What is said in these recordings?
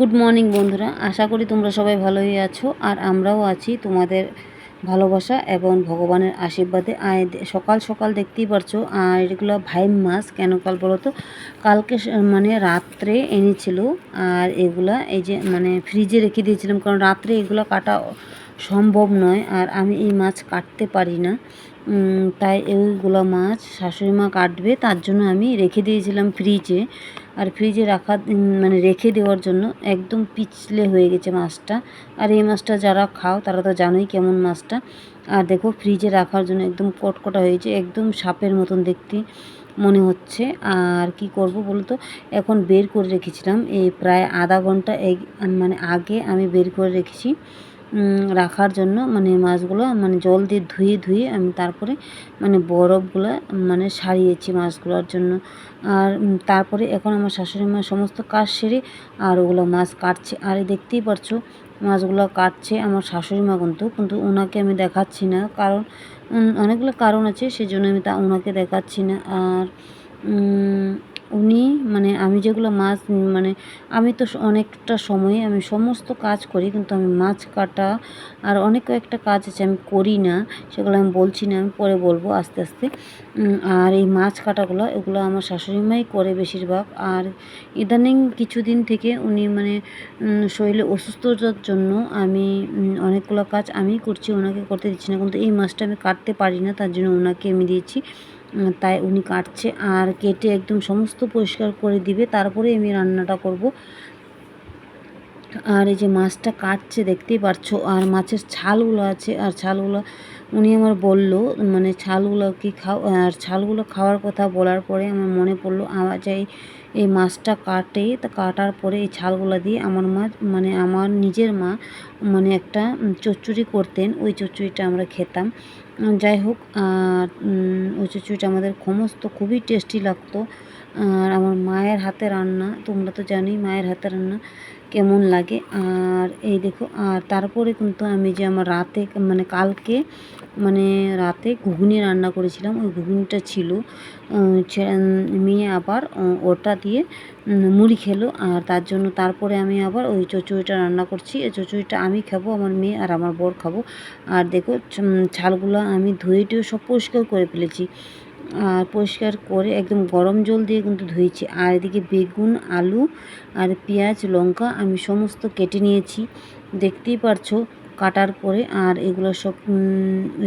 Good morning বন্ধুরা। আশা করি তোমরা সবাই ভালোই আছো, আর আমরাও আছি তোমাদের ভালোবাসা এবং ভগবানের আশীর্বাদে। আয় সকাল সকাল দেখতেই পারছ, আর এগুলো ভাইম মাস কেন কাল বলো তো? কালকে মানে রাত্রে এনেছিল, আর এগুলা এই যে মানে ফ্রিজে রেখে দিয়েছিলাম, কারণ রাত্রে এগুলো কাটা সম্ভব নয় আর আমি এই মাছ কাটতে পারি না। তাই এইগুলো মাছ শাশুড়ি মা কাটবে, তার জন্য আমি রেখে দিয়েছিলাম ফ্রিজে আর ফ্রিজে রাখা মানে রেখে দেওয়ার জন্য একদম পিছলে হয়ে গেছে মাছটা। আর এই মাছটা যারা খাও, তারা তো জানোই কেমন মাছটা। আর দেখো ফ্রিজে রাখার জন্য একদম কটকটা হয়েছে, একদম সাপের মতন দেখতে মনে হচ্ছে। আর কি করব বলো তো এখন বের করে রেখেছিলাম। এই প্রায় আধা ঘণ্টা মানে আগে আমি বের করে রেখেছি। রাখার জন্য মানে মাছগুলো মানে জল দিয়ে ধুয়ে ধুয়ে আমি তারপরে মানে বরফগুলো মানে সারিয়েছি মাছগুলোর জন্য। আর তারপরে এখন আমার শাশুড়ি মা সমস্ত কাজ সেরে আর ওগুলো মাছ কাটছে। আর দেখতেই পারছ, মাছগুলো কাটছে আমার শাশুড়ি মা কিন্তু কিন্তু ওনাকে আমি দেখাচ্ছি না। কারণ অনেকগুলো কারণ আছে, সেজন্য আমি তা ওনাকে দেখাচ্ছি না। আর উনি মানে আমি যেগুলো মাছ মানে আমি তো অনেকটা সময়ে আমি সমস্ত কাজ করি, কিন্তু আমি মাছ কাটা আর অনেক কয়েকটা কাজ আছে আমি করি না, সেগুলো আমি বলছি না, আমি পরে বলব আস্তে আস্তে। আর এই মাছ কাটাগুলো, এগুলো আমার শাশুড়ি মাই করে বেশিরভাগ। আর ইদানিং কিছুদিন থেকে উনি মানে শরীরে অসুস্থতার জন্য আমি অনেকগুলো কাজ আমি করছি, ওনাকে করতে দিচ্ছি না। কিন্তু এই মাছটা আমি কাটতে পারি না, তার জন্য ওনাকে আমি দিয়েছি। তাই উনি কাটছে আর কেটে একদম সমস্ত পরিষ্কার করে দিবে, তারপরে আমি রান্নাটা করব। আর এই যে মাছটা কাটছে, দেখতেই পারছ, আর মাছের ছালগুলো আছে, আর ছালগুলো, উনি আমার বলল মানে ছালগুলো কি খাও, আর ছালগুলো খাওয়ার কথা বলার পরে আমার মনে পড়ল, আমার যে এই- মাছটা কাটে, তা কাটার পরে এই ছালগুলো দিয়ে আমার মা মানে আমার নিজের মা মানে একটা চচ্চড়ি করতেন, ওই চচ্চড়িটা আমরা খেতাম। যাই হোক ওই চচ্চড়িটা আমাদের সমস্ত খুবই টেস্টি লাগতো। আর আমার মায়ের হাতে রান্না, তোমরা তো জানোই মায়ের হাতে রান্না কেমন লাগে। আর এই দেখো, আর তারপরে কিন্তু আমি যে আমার রাতে মানে কালকে মানে রাতে ঘুগনি রান্না করেছিলাম, ওই ঘুগনিটা ছিল মেয়ে আবার ওটা দিয়ে মুড়ি খেলো। আর তার জন্য তারপরে আমি আবার ওই চচড়িটা রান্না করছি। এই চচড়িটা আমি খাব, আমার মেয়ে আর আমার বর খাব। আর দেখো ছালগুলো আমি ধুয়ে টুয়ে সব পরিষ্কার করে ফেলেছি। পরিষ্কার করে একদম গরম জল দিয়ে কিন্তু ধুয়েছি। আর এদিকে বেগুন, আলু আর পেঁয়াজ, লঙ্কা আমি সমস্ত কেটে নিয়েছি। দেখতেই পারছ, কাটার পরে আর এগুলো সব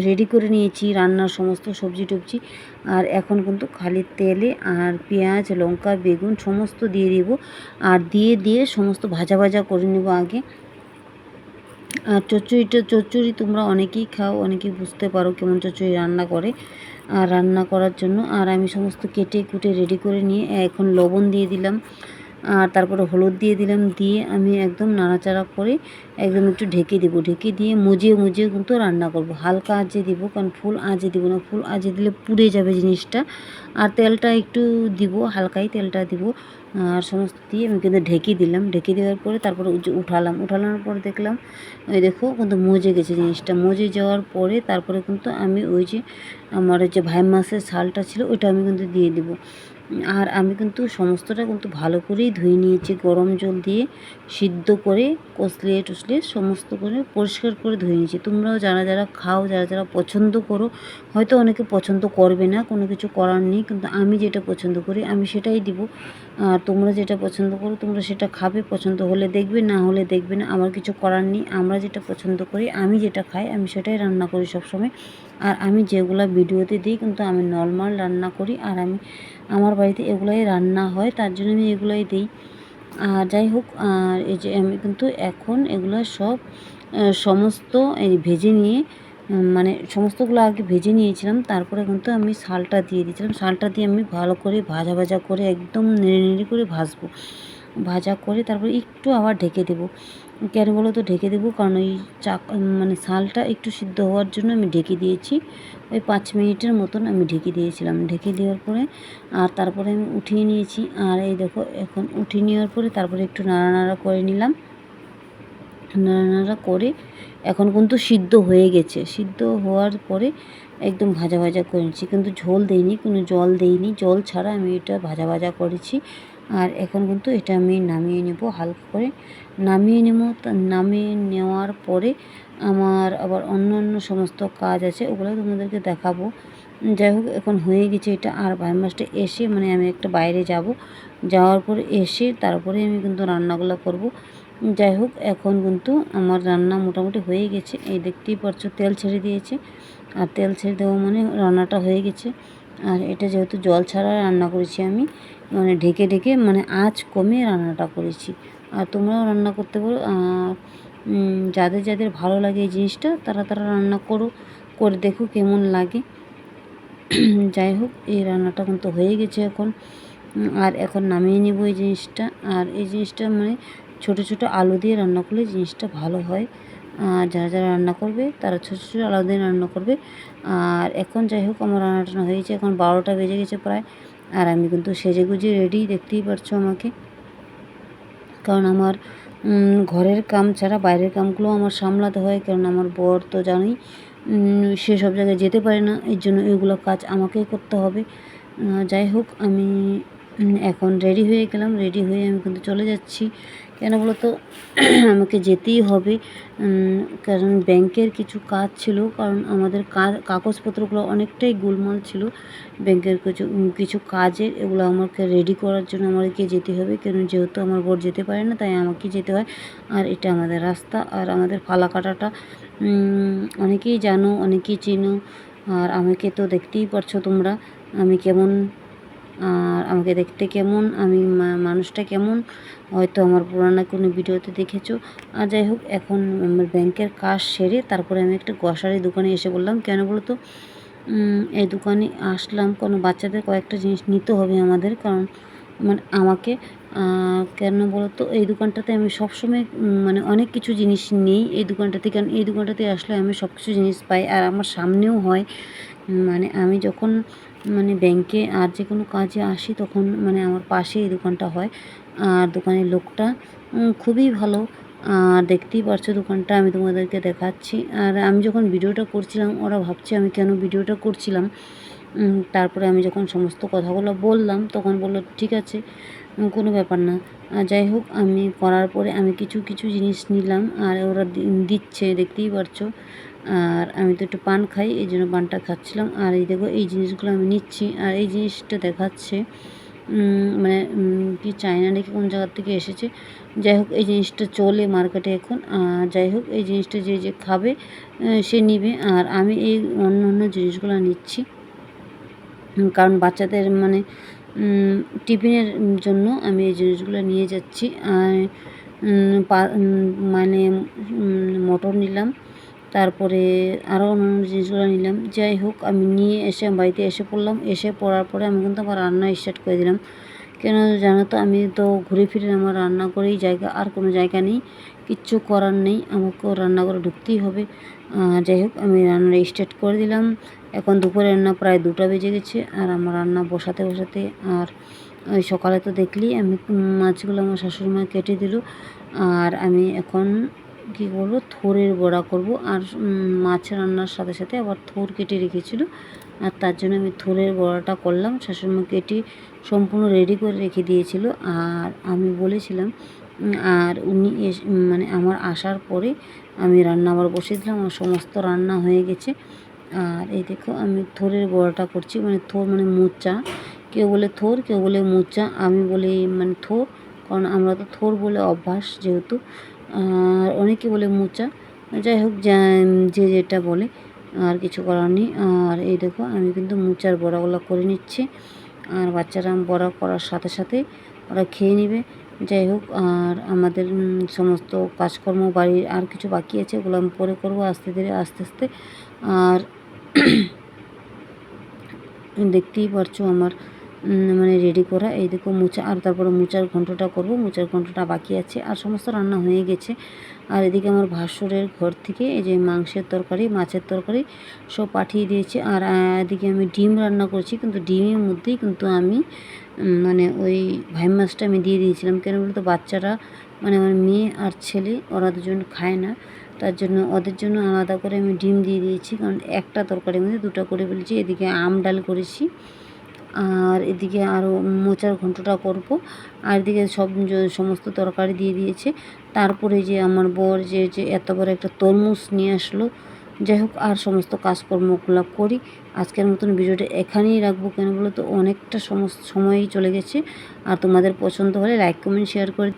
রেডি করে নিয়েছি, রান্নার সমস্ত সবজি টবজি। আর এখন কিন্তু খালি তেলে আর পেঁয়াজ, লঙ্কা, বেগুন সমস্ত দিয়ে দিব। আর দিয়ে দিয়ে সমস্ত ভাজা ভাজা করে নেব আগে। আর চচ্চড়িটা, চচ্চড়ি তোমরা অনেকেই খাও, অনেকেই বুঝতে পারো কেমন চচ্চড়ি রান্না করে। রান্না করার জন্য। আর আমি সমস্ত কেটে কুটে রেডি করে নিয়ে এখন লবণ দিয়ে দিলাম। আর তারপরে হলুদ দিয়ে দিলাম, দিয়ে আমি একদম নাড়াচাড়া করে একদম একটু ঢেকে দিব। ঢেকে দিয়ে মুজিয়ে মুজিয়ে কিন্তু রান্না করব। হালকা আঁচে দিব, কারণ ফুল আঁচে দিব না। ফুল আঁচে দিলে পুড়ে যাবে জিনিসটা। আর তেলটা একটু দিব, হালকাই তেলটা দিব। আর সমস্ত দিয়ে আমি কিন্তু ঢেকে দিলাম। ঢেকে দেওয়ার পরে তারপরে উঠালাম। উঠানোর পর দেখলাম ওই দেখো কিন্তু মজে গেছে জিনিসটা। মজে যাওয়ার পরে তারপরে কিন্তু আমি ওই যে আমার যে ভাই মাছের ছালটা ছিল, ওইটা আমি কিন্তু দিয়ে দিব। আর আমি কিন্তু সমস্তটা কিন্তু ভালো করেই ধুয়ে নিয়েছি, গরম জল দিয়ে সিদ্ধ করে কষলিয়ে টসলিয়ে সমস্ত করে পরিষ্কার করে ধুয়ে নিয়েছি। তোমরাও যারা যারা খাও, যারা যারা পছন্দ করো, হয়তো অনেকে পছন্দ করবে না, কোনো কিছু করার নেই, কিন্তু আমি যেটা পছন্দ করি, আমি সেটাই দিব। আর তোমরা যেটা পছন্দ করো, তোমরা সেটা খাবে, পছন্দ হলে দেখবে, না হলে দেখবে না, আমার কিছু করার নেই, আমরা যেটা পছন্দ করি, আমি যেটা খাই, আমি সেটাই রান্না করি সবসময়। আর আমি যেগুলো ভিডিওতে দিই, কিন্তু আমি নর্মাল রান্না করি, আর আমি আমার বাড়িতে এগুলোই রান্না হয়, তার জন্য আমি এগুলোই দিই। আর যাই হোক, আর এই যে আমি কিন্তু এখন এগুলো সব সমস্ত এই ভেজে নিয়ে মানে সমস্তগুলো আগে ভেজে নিয়েছিলাম, তারপরে কিন্তু আমি শালটা দিয়ে দিয়েছিলাম। শালটা দিয়ে আমি ভালো করে ভাজা ভাজা করে একদম নেড়ে নেড়ে করে ভাজবো। ভাজা করে তারপরে একটু আবার ঢেকে দেবো। কেন বলো তো? ঢেকে দেবো কারণ ওই চাক মানে শালটা একটু সিদ্ধ হওয়ার জন্য আমি ঢেকে দিয়েছি। ওই পাঁচ মিনিটের মতন আমি ঢেকে দিয়েছিলাম। ঢেকে দেওয়ার পরে আর তারপরে আমি উঠিয়ে নিয়েছি। আর এই দেখো, এখন উঠিয়ে নেওয়ার পরে তারপরে একটু নাড়া নাড়া করে নিলাম। নাড়া নাড়া করে এখন কিন্তু সিদ্ধ হয়ে গেছে। সিদ্ধ হওয়ার পরে একদম ভাজা ভাজা করেছি কিন্তু ঝোল দেইনি, কোনো জল দেইনি। জল ছাড়া আমি এটা ভাজা ভাজা করেছি। আর এখন কিন্তু এটা আমি নামিয়ে নেব হালকা করে। নামিয়ে নেব নামিয়ে নেওয়ার পরে আমার আবার অন্য অন্য সমস্ত কাজ আছে, ওগুলো তোমাদেরকে দেখাবো। যাই হোক, এখন হয়ে গেছে এটা আর ভাই মাসটা এসে মানে আমি একটা বাইরে যাব। যাওয়ার পর এসে তারপরে আমি কিন্তু রান্নাগুলো করব। যাই হোক, এখন কিন্তু আমার রান্না মোটামুটি হয়ে গেছে। এই দেখতেই পারছ, তেল ছেড়ে দিয়েছে। আর তেল ছেড়ে দেওয়া মানে রান্নাটা হয়ে গেছে। আর এটা যেহেতু জল ছাড়া রান্না করেছি আমি মানে ঢেকে ঢেকে মানে আঁচ কমিয়ে রান্নাটা করেছি। আর তোমরাও রান্না করতে পারো আর যাদের যাদের ভালো লাগে এই জিনিসটা, তারা তারা রান্না করো, করে দেখো কেমন লাগে। যাই হোক, এই রান্নাটা কিন্তু হয়ে গেছে এখন। আর এখন নামিয়ে নেব এই জিনিসটা। আর এই জিনিসটা মানে ছোট ছোট আলু দিয়ে রান্না করলে জিনিসটা ভালো হয়। আর যারা যারা রান্না করবে, তারা ছোটো ছোটো আলাদা রান্না করবে। আর এখন যাই হোক, আমার রান্না হয়েছে, এখন বারোটা বেজে গেছে প্রায়। আর আমি কিন্তু সেজে গুজে রেডি দেখতেই পারছ আমাকে। কারণ আমার ঘরের কাম ছাড়া বাইরের কামগুলো আমার সামলাতে হয়, কারণ আমার বর তো জানোই সে সব জায়গায় যেতে পারে না, এর জন্য এগুলো কাজ আমাকেই করতে হবে। যাই হোক, আমি এখন রেডি হয়ে গেলাম রেডি হয়ে আমি কিন্তু চলে যাচ্ছি। কেন বলো তো আমাকে যেতেই হবে। কারণ ব্যাংকের কিছু কাজ ছিল, কারণ আমাদের কাগজপত্রগুলো অনেকটাই গোলমাল ছিল। ব্যাংকের কিছু কিছু কাজের, এগুলো আমাকে রেডি করার জন্য আমাদেরকে যেতে হবে। কেন যেহেতু আমার বর যেতে পারে না, তাই আমাকে যেতে হয়। আর এটা আমাদের রাস্তা, আর আমাদের ফালাকাটাটা অনেকেই জানো, অনেকেই চেনো। আর আমাকে তো দেখতেই পারছ তোমরা, আমি কেমন আর আমাকে দেখতে কেমন, আমি মানুষটা কেমন, হয়তো আমার পুরানো কোনো ভিডিওতে দেখেছ। আর যাই হোক, এখন আমার ব্যাংকের কাজ সেরে তারপরে আমি একটা গ্রসারি দোকানে এসে বললাম, কেন বলো তো এই দোকানে আসলাম, কোনো বাচ্চাদের কয়েকটা জিনিস নিতে হবে আমাদের, কারণ মানে আমাকে কেন বলো তো এই দোকানটাতে আমি সবসময় মানে অনেক কিছু জিনিস নিই এই দোকানটাতে, কারণ এই দোকানটাতে আসলে আমি সব কিছু জিনিস পাই, আর আমার সামনেও হয়। মানে আমি যখন মানে ব্যাংকে আর যে কোনো কাজে আসি তখন মানে আমার পাশে এই দোকানটা হয়। আর দোকানের লোকটা খুবই ভালো। আর দেখতেই পারছ দোকানটা, আমি তোমাদেরকে দেখাচ্ছি। আর আমি যখন ভিডিওটা করছিলাম, ওরা ভাবছে আমি কেন ভিডিওটা করছিলাম। তারপরে আমি যখন সমস্ত কথাগুলো বললাম, তখন বলল, ঠিক আছে কোনো ব্যাপার না। যাই হোক, আমি করার পরে আমি কিছু কিছু জিনিস নিলাম। আর ওরা দিচ্ছে, দেখতেই পারছ। আর আমি তো একটু পান খাই, এই জন্য পানটা খাচ্ছিলাম। আর এই দেখো, এই জিনিসগুলো আমি নিচ্ছি। আর এই জিনিসটা দেখাচ্ছে মানে কি চায়না নাকি কোন জায়গার থেকে এসেছে। যাই হোক, এই জিনিসটা চলে মার্কেটে এখন। আর যাই হোক, এই জিনিসটা যে যে খাবে সে নিবে। আর আমি এই অন্য অন্য জিনিসগুলো নিচ্ছি। কারণ বাচ্চাদের মানে টিফিনের জন্য আমি এই জিনিসগুলো নিয়ে যাচ্ছি। আর মানে মটর নিলাম। তারপরে আরও অন্যান্য জিনিসগুলো নিলাম। যাই হোক, আমি নিয়ে এসে বাড়িতে এসে পড়লাম। এসে পড়ার পরে আমি কিন্তু আমার রান্না স্টার্ট করে দিলাম। কেন জানো তো, আমি তো ঘুরে ফিরে আমার রান্না করেই জায়গা, আর কোনো জায়গা নেই। কিচ্ছু করার নেই। আমাকেও রান্না করে ঢুকতেই হবে। যাই হোক, আমি রান্না স্টার্ট করে দিলাম। এখন দুপুরে রান্না প্রায় দুটো বেজে গেছে। আর আমার রান্না বসাতে বসাতে আর ওই সকালে তো দেখলি, আমি মাছগুলো আমার শাশুড়ি মা কেটে দিল। আর আমি এখন কী করব? থোরের বড়া করব। আর মাছ রান্নার সাথে সাথে আবার থোর কেটে রেখেছিল। আর তার জন্য আমি থোরের বড়াটা করলাম। শাশুড়িমা কেটে সম্পূর্ণ রেডি করে রেখে দিয়েছিল। আর আমি বলেছিলাম আর উনি মানে আমার আসার পরে আমি রান্না আবার বসিয়ে দিলাম। আমার সমস্ত রান্না হয়ে গেছে। আর এই দেখো, আমি থোরের বড়াটা করছি। মানে থোর মানে মোচা। কেউ বলে থোর, কেউ বলে মোচা। আমি বলি মানে থোর কারণ আমরা তো থোর বলে অভ্যাস যেহেতু, আর অনেকে বলে মোচা। যাই হোক, যে যেটা বলে, আর কিছু করার নেই। আর এই দেখো, আমি কিন্তু মোচার বড়াগুলো করে নিচ্ছি। আর বাচ্চারা বড়া করার সাথে সাথে ওরা খেয়ে নেবে। যাই হোক, আর আমাদের সমস্ত কাজকর্ম বাড়ির আর কিছু বাকি আছে, ওগুলো আমি পরে করব আস্তে ধীরে, আস্তে আস্তে। আর দেখতেই পারছ আমার মানে রেডি করা এই দেখো মোচা, আর তারপরে মোচার ঘন্টটা করব, মোচার ঘন্টটা বাকি আছে, আর সমস্ত রান্না হয়ে গেছে। আর এদিকে আমার ভাসুরের ঘর থেকে এই যে মাংসের তরকারি, মাছের তরকারি সব পাঠিয়ে দিয়েছে। আর এদিকে আমি ডিম রান্না করছি, কিন্তু ডিমের মধ্যেই কিন্তু আমি মানে ওই ভাই মাছটা আমি দিয়ে দিয়েছিলাম। কেন বলতো? বাচ্চারা মানে আমার মেয়ে আর ছেলে, ওরা দুজন খায় না। তার জন্য ওদের জন্য আলাদা করে আমি ডিম দিয়ে দিয়েছি, কারণ একটা তরকারির মধ্যে দুটো করে ফেলেছি এদিকে আম ডাল করেছি আর এদিকে আরও মোচার ঘন্টটা করব। আর এদিকে সব সমস্ত তরকারি দিয়ে দিয়েছে। তারপরে যে আমার বর যে যে এত বড় একটা তরমুজ নিয়ে আসলো। যাই হোক, আর সমস্ত কাজকর্মগুলো করি। আজকের মতন ভিডিওটা এখানেই রাখব কেন বলো তো? অনেকটা সমস্ত সময়ই চলে গেছে। আর তোমাদের পছন্দ হলে লাইক কমেন্ট শেয়ার করে